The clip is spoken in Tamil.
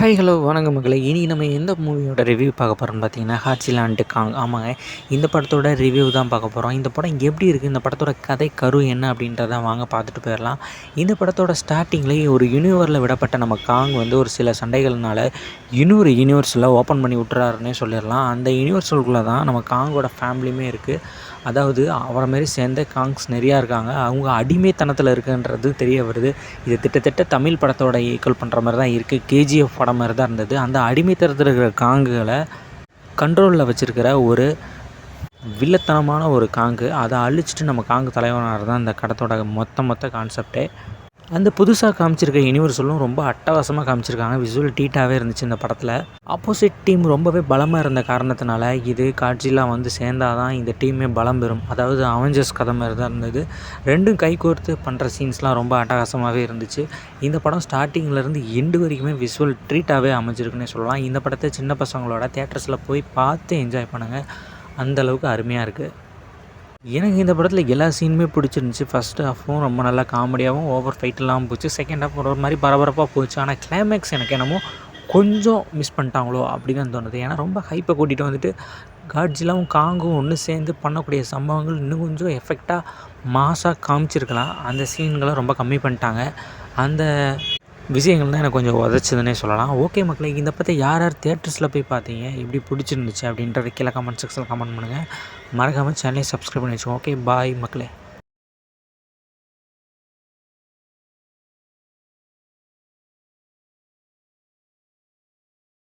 ஹாய் ஹலோ வணக்கம் மக்களை இனி நம்ம எந்த மூவியோட ரிவ்யூ பார்க்க போகிறோம்னு பார்த்தீங்கன்னா ஹாட்சிலான்ட்டு காங் ஆமாங்க. இந்த படத்தோட ரிவ்யூ தான் பார்க்க போகிறோம் இந்த படம் எப்படி இருக்குது இந்த படத்தோட கதை கரு என்ன அப்படின்றத வாங்க பார்த்துட்டு போயிடலாம். இந்த படத்தோட ஸ்டார்டிங்லேயே ஒரு யூனிவரில் விடப்பட்ட நம்ம காங் வந்து ஒரு சில சண்டைகள்னால இன்னொரு யூனிவர்ஸில் ஓப்பன் பண்ணி விட்டுறாருன்னே சொல்லிடலாம். அந்த யூனிவர்ஸுக்குள்ளே தான் நம்ம காங்கோட ஃபேமிலியுமே இருக்குது அதாவது அவரை மாரி சேர்ந்த காங்ஸ் நிறையா இருக்காங்க. அவங்க அடிமைத்தனத்தில் இருக்குன்றது தெரிய வருது. இது திட்டத்தட்ட தமிழ் படத்தோட ஈக்குவல் பண்ணுற மாதிரி தான் இருக்குது கேஜிஎஃப் படம் மாதிரி தான் இருந்தது. அந்த அடிமைத்தரத்தில் இருக்கிற காங்குகளை கண்ட்ரோலில் வச்சுருக்கிற ஒரு வில்லத்தனமான ஒரு காங்கு. அதை அழிச்சிட்டு நம்ம காங்கு தலைவனாக தான் இந்த கடத்தோட மொத்த மொத்த கான்செப்டே அந்த புதுசாக காமிச்சிருக்க யூனிவர்சலும் ரொம்ப அட்டகாசமாக காமிச்சிருக்காங்க. விசுவல் டீட்டாகவே இருந்துச்சு இந்த படத்தில். ஆப்போசிட் டீம் ரொம்பவே பலமாக இருந்த காரணத்தினால இது காட்சிலாம் வந்து சேர்ந்தால் தான் இந்த டீமே பலம் பெறும். அதாவது அவெஞ்சர்ஸ் கதை மாதிரி தான் இருந்தது. ரெண்டும் கை கோர்த்து பண்ணுற சீன்ஸ்லாம் ரொம்ப அட்டகாசமாகவே இருந்துச்சு. இந்த படம் ஸ்டார்டிங்லேருந்து எண்டு வரைக்குமே விசுவல் ட்ரீட்டாகவே அமைஞ்சிருக்குன்னே சொல்லலாம். இந்த படத்தை சின்ன பசங்களோட தேட்டர்ஸில் போய் பார்த்து என்ஜாய் பண்ணுங்கள் அந்தளவுக்கு அருமையாக இருக்குது எனக்கு இந்த படத்தில் எல்லா சீனுமே பிடிச்சிருந்துச்சி. ஃபஸ்ட்டு ஹாஃபும் ரொம்ப நல்லா காமெடியாகவும் ஓவர் ஃபைட்டெல்லாம் போச்சு. செகண்ட் ஹாஃப் ஒரு மாதிரி பரபரப்பாக போச்சு. ஆனால் கிளைமேக்ஸ் எனக்கு என்னமோ கொஞ்சம் மிஸ் பண்ணிட்டாங்களோ அப்படின்னு தோணுது. ஏன்னா ரொம்ப ஹைப்பை கூட்டிகிட்டு வந்துட்டு காட்ஜிலாவும் காங்கும் ஒன்று சேர்ந்து பண்ணக்கூடிய சம்பவங்கள் இன்னும் கொஞ்சம் எஃபெக்டாக மாசாக காமிச்சிருக்கலாம். அந்த சீன்களை ரொம்ப கம்மி பண்ணிட்டாங்க. அந்த விஷயங்கள் தான் எனக்கு கொஞ்சம் உதச்சதுன்னே சொல்லலாம். ஓகே மக்களே இந்த பற்றி யார் யார் தேட்டர்ஸில் போய் பார்த்தீங்க? எப்படி பிடிச்சிருந்துச்சு அப்படின்றத கீழே கமெண்ட் செக்ஷனில் கமெண்ட் பண்ணுங்கள் மறக்காமல் சேனலை சப்ஸ்கிரைப் பண்ணி வச்சுக்கோங்க. ஓகே பாய் மக்களே.